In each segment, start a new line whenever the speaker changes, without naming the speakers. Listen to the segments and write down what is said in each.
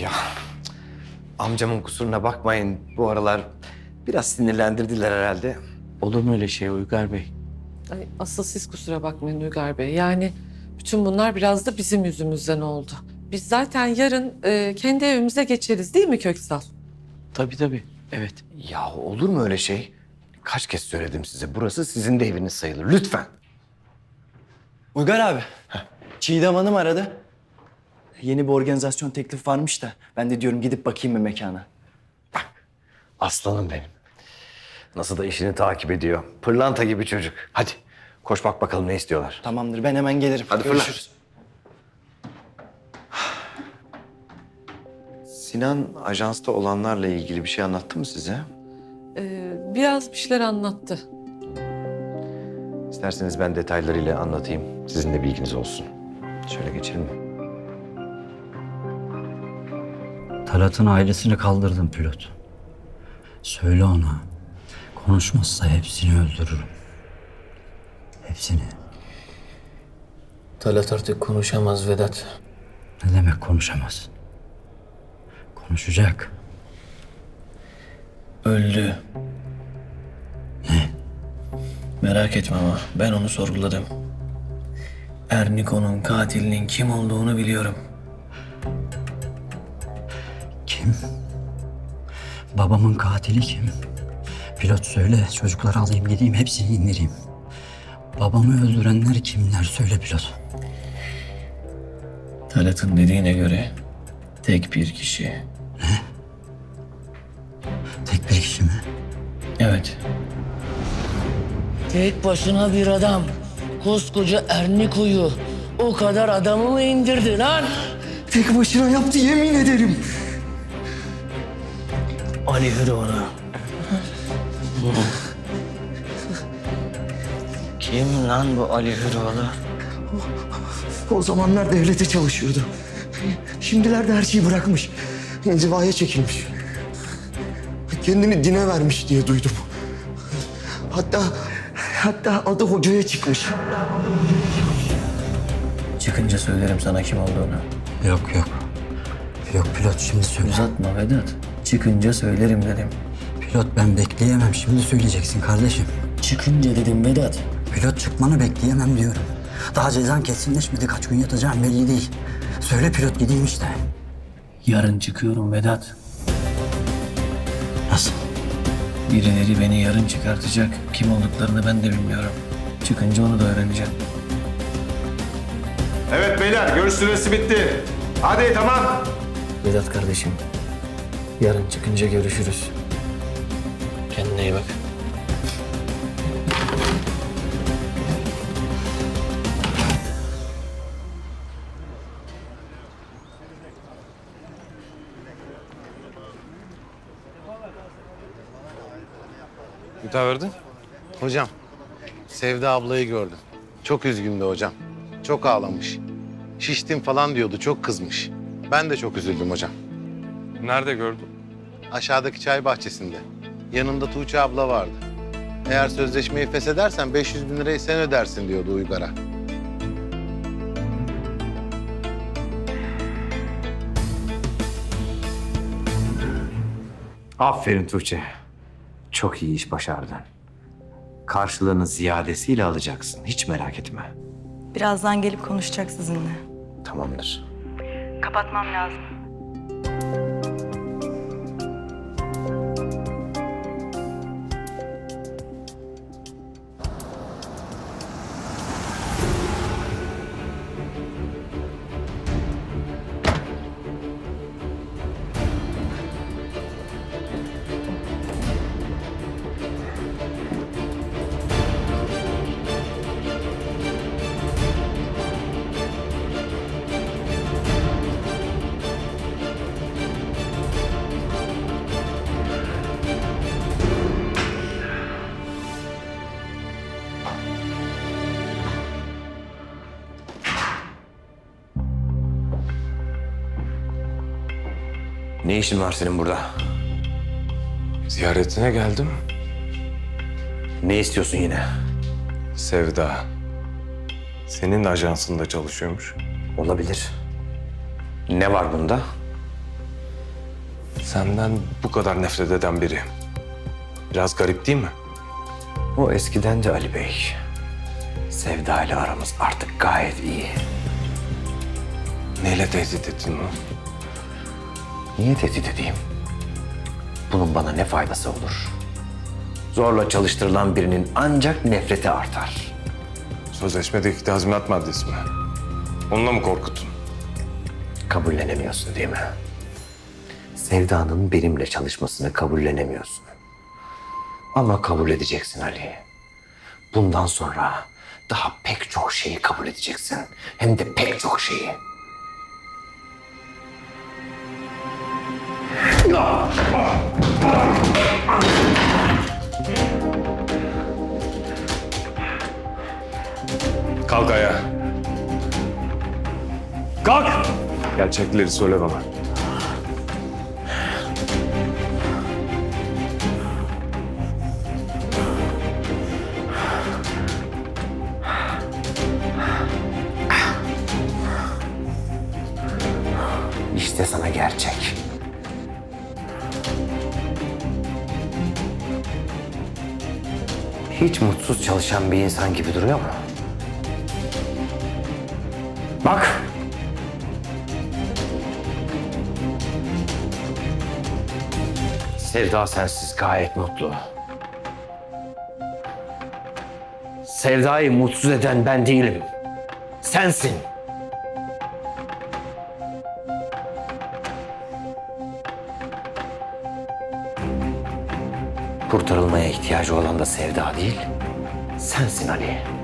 Ya amcamın kusuruna bakmayın. Bu aralar biraz sinirlendirdiler herhalde.
Olur mu öyle şey Uygar Bey?
Ay, asıl siz kusura bakmayın Uygar Bey. Yani bütün bunlar biraz da bizim yüzümüzden oldu. Biz zaten yarın e, kendi evimize geçeriz değil mi Köksal?
Tabii tabii. Evet.
Ya olur mu öyle şey? Kaç kez söyledim size. Burası sizin de eviniz sayılır. Lütfen.
Uygar abi. Çiğdem Hanım aradı. Yeni bir organizasyon teklif varmış da ben de diyorum gidip bakayım bir mekana.
Aslanım benim. Nasıl da işini takip ediyor. Pırlanta gibi çocuk. Hadi koş bak bakalım ne istiyorlar.
Tamamdır ben hemen gelirim.
Hadi fırla.
Görüşürüz.
Sinan ajansta olanlarla ilgili bir şey anlattı mı size?
E, biraz bir şeyler anlattı.
İsterseniz ben detaylarıyla anlatayım. Sizin de bilginiz olsun. Şöyle geçelim mi?
Talat'ın ailesini kaldırdım pilot. Söyle ona. Konuşmazsa hepsini öldürürüm. Hepsini.
Talat artık konuşamaz Vedat.
Ne demek konuşamaz? Konuşacak.
Öldü.
Ne?
Merak etme ama ben onu sorguladım. Erniko'nun katilinin kim olduğunu biliyorum.
Kim? Babamın katili kim? Pilot söyle çocukları alayım gideyim hepsini indireyim. Babamı öldürenler kimler söyle pilot.
Talat'ın dediğine göre tek bir kişi.
Tek bir kişi mi?
Evet.
Tek başına bir adam. Koskoca Erniko'yu o kadar adamı mı indirdi lan?
Tek başına yaptı yemin ederim.
Ali Hüroğlu. Kim lan bu Ali Hüroğlu?
O zamanlar devlete çalışıyordu. Şimdilerde her şeyi bırakmış. İnzivaya çekilmiş. Kendini dine vermiş diye duydum. Hatta hatta adı hocaya çıkmış.
Çıkınca söylerim sana kim olduğunu.
Yok yok. Yok pilot şimdi söyle.
Uzatma Vedat. Çıkınca söylerim dedim.
Pilot ben bekleyemem şimdi söyleyeceksin kardeşim.
Çıkınca dedim Vedat.
Pilot çıkmanı bekleyemem diyorum. Daha cezan kesinleşmedi. Kaç gün yatacağım belli değil. Söyle pilot gideyim işte.
Yarın çıkıyorum Vedat.
Nasıl?
Birileri beni yarın çıkartacak. Kim olduklarını ben de bilmiyorum. Çıkınca onu da öğreneceğim.
Evet beyler görüş süresi bitti. Hadi tamam.
Vedat kardeşim. Yarın çıkınca görüşürüz. Kendine iyi bak.
Müteverdi.
Hocam, Sevda ablayı gördüm. Çok üzgündü hocam. Çok ağlamış. Şiştim falan diyordu, çok kızmış. Ben de çok üzüldüm hocam.
Nerede gördün?
Aşağıdaki çay bahçesinde. Yanında Tuğçe abla vardı. Eğer sözleşmeyi feshedersen 500 bin lirayı sen ödersin diyordu Uygar'a.
Aferin Tuğçe. Çok iyi iş başardın. Karşılığını ziyadesiyle alacaksın. Hiç merak etme.
Birazdan gelip konuşacak sizinle.
Tamamdır.
Kapatmam lazım.
Ne işin var senin burada?
Ziyaretine geldim.
Ne istiyorsun yine?
Sevda. Senin ajansında çalışıyormuş.
Olabilir. Ne var bunda?
Senden bu kadar nefret eden biri. Biraz garip değil mi?
O eskiden de Ali Bey. Sevda ile aramız artık gayet iyi.
Neyle tehdit ettin onu?
Niye tehdit edeyim? Bunun bana ne faydası olur? Zorla çalıştırılan birinin ancak nefreti artar.
Sözleşmedeki tazminat maddesi mi? Onunla mı korkuttun?
Kabullenemiyorsun değil mi? Sevda'nın benimle çalışmasını kabullenemiyorsun. Ama kabul edeceksin Ali. Bundan sonra daha pek çok şeyi kabul edeceksin. Hem de pek çok şeyi.
Kalk ayağa. Kalk! Gerçekleri söyle bana.
İşte sana gerçek. Hiç mutsuz çalışan bir insan gibi duruyor mu? Bak. Sevda sensiz gayet mutlu. Sevdayı mutsuz eden ben değilim. Sensin. Kurtarılmaya ihtiyacı olan da Sevda değil, sensin Ali.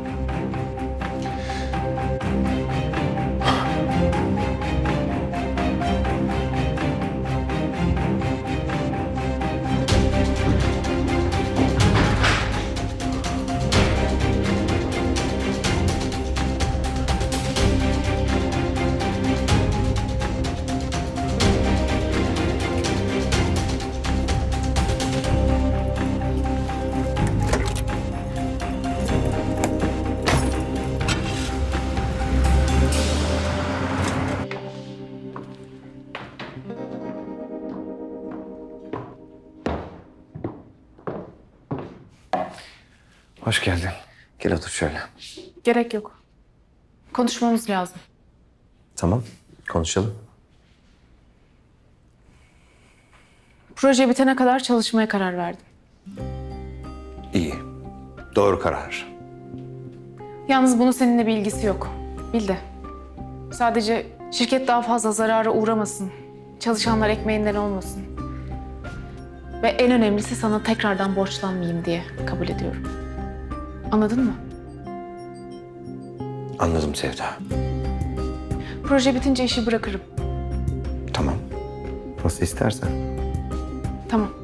Hoş geldin. Gel otur şöyle.
Gerek yok. Konuşmamız lazım.
Tamam, konuşalım.
Proje bitene kadar çalışmaya karar verdim.
İyi. Doğru karar.
Yalnız bunun seninle bir ilgisi yok. Bil de. Sadece şirket daha fazla zarara uğramasın. Çalışanlar ekmeğinden olmasın. Ve en önemlisi sana tekrardan borçlanmayayım diye kabul ediyorum. Anladın mı?
Anladım Sevda.
Proje bitince işi bırakırım.
Tamam. Nasıl istersen.
Tamam.